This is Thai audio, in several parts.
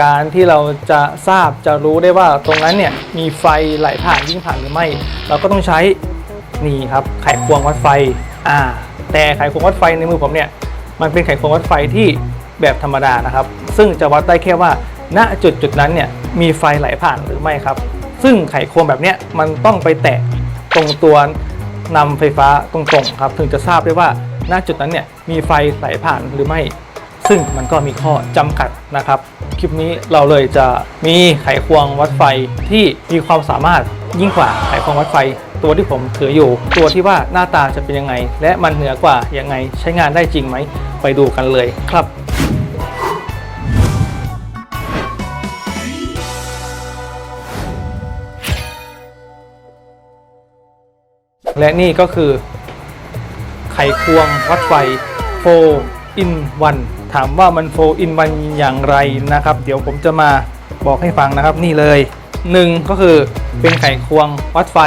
การที่เราจะทราบจะรู้ได้ว่าตรงนั้นเนี่ยมีไฟไหลผ่านวิ่งผ่านหรือไม่ เราก็ต้องใช้นี่ครับไขควงวัดไฟอ่าแต่ไขควงวัดไฟในมือผมเนี่ยมันเป็นไขควงวัดไฟที่แบบธรรมดานะครับ ซึ่งจะวัดได้แค่ว่า ณจุดจุดนั้นเนี่ยมีไฟไหลผ่านหรือไม่ครับ ซึ่งไขควงแบบเนี้ยมันต้องไปแตะตรงตัวนำไฟฟ้าตรงๆครับ ถึงจะทราบได้ว่าณจุดนั้นเนี่ยมีไฟไหลผ่านหรือไม่ ซึ่งมันก็มีข้อจำกัดนะครับ คลิปนี้เราเลยจะมีไขควงวัดไฟที่มีความสามารถยิ่งกว่าไขควงวัดไฟตัวที่ผมถืออยู่ ตัวที่ว่าหน้าตาจะเป็นยังไง และมันเหนือกว่ายังไงใช้งานได้จริงไหมไปดูกันเลยครับและนี่ก็คือไขควงวัดไฟ4 in 1 ถามว่ามัน4 in 1อย่างไรนะครับ เดี๋ยวผมจะมาบอกให้ฟังนะครับนี่เลยหนึ่งก็คือเป็นไขควงวัดไฟ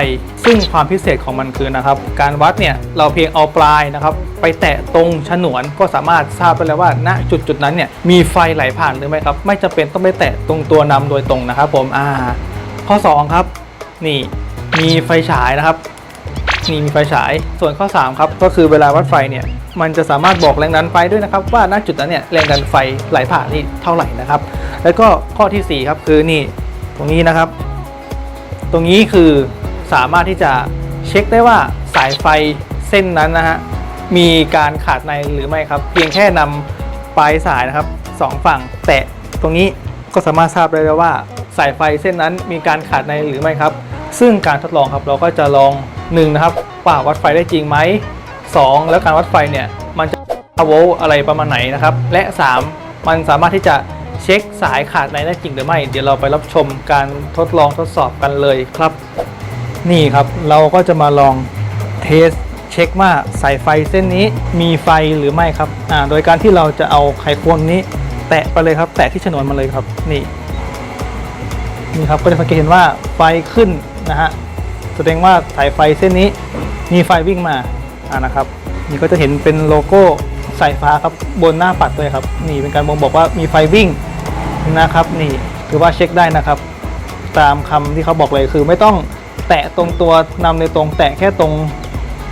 ซึ่งความพิเศษของมันคือนะครับ การวัดเนี่ยเราเพียงเอาปลายนะครับ ไปแตะตรงฉนวนก็สามารถทราบไปแล้วว่า ณจุดจุดนั้นเนี่ยมีไฟไหลผ่านหรือไม่ครับ ไม่จำเป็นต้องไปแตะตรงตัวนำโดยตรงนะครับ ผมอ่าข้อ 2 ครับ นี่มีไฟฉายนะครับ นี่มีไฟฉาย ส่วนข้อ 3 ครับ ก็คือเวลาวัดไฟเนี่ย มันจะสามารถบอกแรงดันไฟด้วยนะครับ ว่าณจุดนั้นเนี่ยแรงดันไฟไหลผ่านนี่เท่าไหร่นะครับ แล้วก็ข้อทีสี่4 ครับคือนี่ตรงนี้นะครับ ตรงนี้คือสามารถที่จะเช็คได้ว่าสายไฟเส้นนั้นนะฮะมีการขาดในหรือไม่ครับ เพียงแค่นำปลายสายนะครับสองฝั่ง แตะตรงนี้ก็สามารถทราบได้แล้วว่า สายไฟเส้นนั้นมีการขาดในหรือไม่ครับ ซึ่งการทดลองครับเราก็จะลอง หนึ่งนะครับว่าวัดไฟได้จริงไหมสองแล้วการวัดไฟเนี่ยมันจะโวลต์อะไรประมาณไหนนะครับ และสามมันสามารถที่จะเช็คสายขาดในได้จริงหรือไม่ เดี๋ยวเราไปรับชมการทดลองทดสอบกันเลยครับ นี่ครับเราก็จะมาลองเทสเช็คว่าสายไฟเส้นนี้มีไฟหรือไม่ครับอ่าโดยการที่เราจะเอาไขควงนี้ แตะไปเลยครับ แตะที่ชนวนมาเลยครับนี่นี่ครับก็จะสังเกตเห็นว่าไฟขึ้นนะฮะ แสดงว่าสายไฟเส้นนี้มีไฟวิ่งมาอ่านะครับ นี่ก็จะเห็นเป็นโลโก้สายฟ้าครับบนหน้าปัดเลยครับ นี่เป็นการบ่งบอกว่ามีไฟวิ่งนะครับ นี่ถือว่าเช็คได้นะครับ ตามคำที่เขาบอกเลยคือไม่ต้องแตะตรงตัวนำในตรงแตะแค่ตรง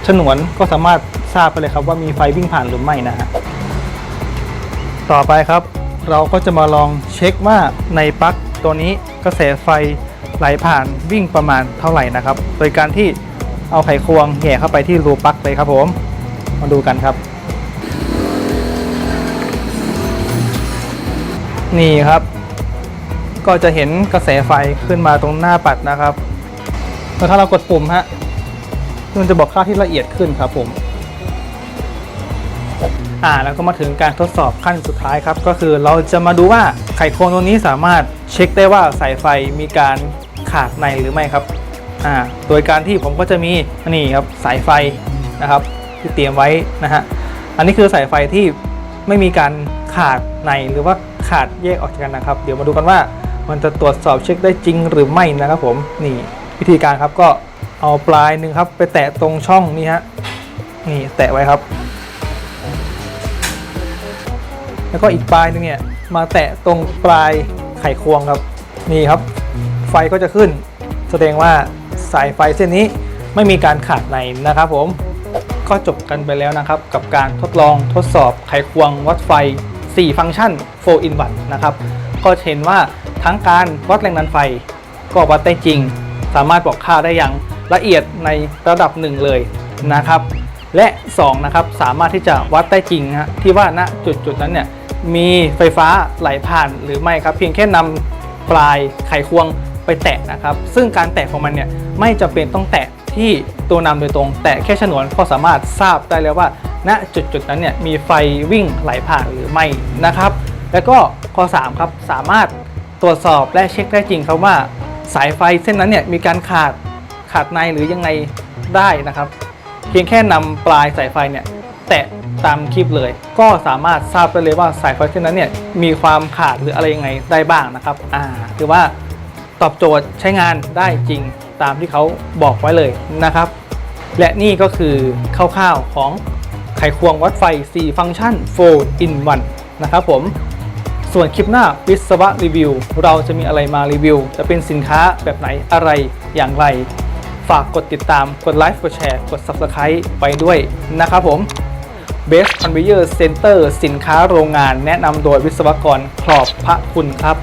ฉนวนก็สามารถทราบไปเลยครับว่ามีไฟวิ่งผ่านหรือไม่นะฮะต่อไปครับ เราก็จะมาลองเช็คว่าในปลั๊กตัวนี้กระแสไฟ ไหลผ่านวิ่งประมาณเท่าไหร่นะครับ โดยการที่เอาไขควงแห่เข้าไปที่รูปลั๊กเลยครับผม มาดูกันครับ นี่ครับ ก็จะเห็นกระแสไฟขึ้นมาตรงหน้าปัดนะครับแล้วถ้าเรากดปุ่มฮะมันจะบอกค่าที่ละเอียดขึ้นครับผม อ่าแล้วก็มาถึงการทดสอบขั้นสุดท้ายครับ ก็คือเราจะมาดูว่าไขควงตัวนี้สามารถเช็คได้ว่าสายไฟมีการ ขาดในหรือไม่ครับอ่าโดยการที่ผมก็จะมีนี่ครับสายไฟนะครับที่เตรียมไว้นะฮะอันนี้คือสายไฟที่ไม่มีการขาดในหรือว่าขาดแยกออกจากกันนะครับ เดี๋ยวมาดูกันว่ามันจะตรวจสอบเช็คได้จริงหรือไม่นะครับผมนี่วิธีการครับก็เอาปลายหนึ่งครับ ไปแตะตรงช่องนี้ฮะนี่แตะไว้ครับ แล้วก็อีกปลายหนึงเนี่ยมาแตะตรงปลายไขควงครับนี่ครับ ไฟก็จะขึ้น แสดงว่าสายไฟเส้นนี้ไม่มีการขาดในนะครับผมก็จบกันไปแล้วนะครับ กับการทดลองทดสอบไขควงวัดไฟ 4 ฟังก์ชัน 4 in 1นะครับ ก็เห็นว่าทั้งการวัดแรงดันไฟ ก็วัดได้จริง สามารถบอกค่าได้อย่างละเอียดในระดับหนึ่งเลยนะครับ และ 2 นะครับ สามารถที่จะวัดได้จริงฮะที่ว่าณจุดจุดนั้นเนี่ยมีไฟฟ้าไหลผ่านหรือไม่ครับ เพียงแค่นำปลายไขควง ไปแตะนะครับ ซึ่งการแตะของมันเนี่ยไม่จำเป็นต้องแตะที่ตัวนำโดยตรง แตะแค่ฉนวนก็สามารถทราบได้แล้วว่า ณจุดจุดนั้นเนี่ยมีไฟวิ่งไหลผ่านหรือไม่นะครับ แล้วก็ข้อ3ครับสามารถตรวจสอบและเช็คได้จริงครับว่าสายไฟเส้นนั้นเนี่ยมีการขาดขาดในหรือยังไงได้นะครับ เพียงแค่นำปลายสายไฟเนี่ยแตะตามคลิปเลย ก็สามารถทราบได้เลยว่าสายไฟเส้นนั้นเนี่ยมีความขาดหรืออะไรยังไงได้บ้างนะครับอ่าถือว่า ตอบโจทย์ใช้งานได้จริงตามที่เขาบอกไว้เลยนะครับ และนี่ก็คือคร่าวๆของไขควงวัดไฟ 4 ฟังก์ชัน4 in 1นะครับผมส่วนคลิปหน้าวิศวะรีวิว เราจะมีอะไรมารีวิว จะเป็นสินค้าแบบไหนอะไรอย่างไร ฝากกดติดตามกดไลค์กดแชร์กด Subscribe ไปด้วยนะครับผม Best Conveyor Center สินค้าโรงงานแนะนำโดยวิศวกรขอบพระคุณครับ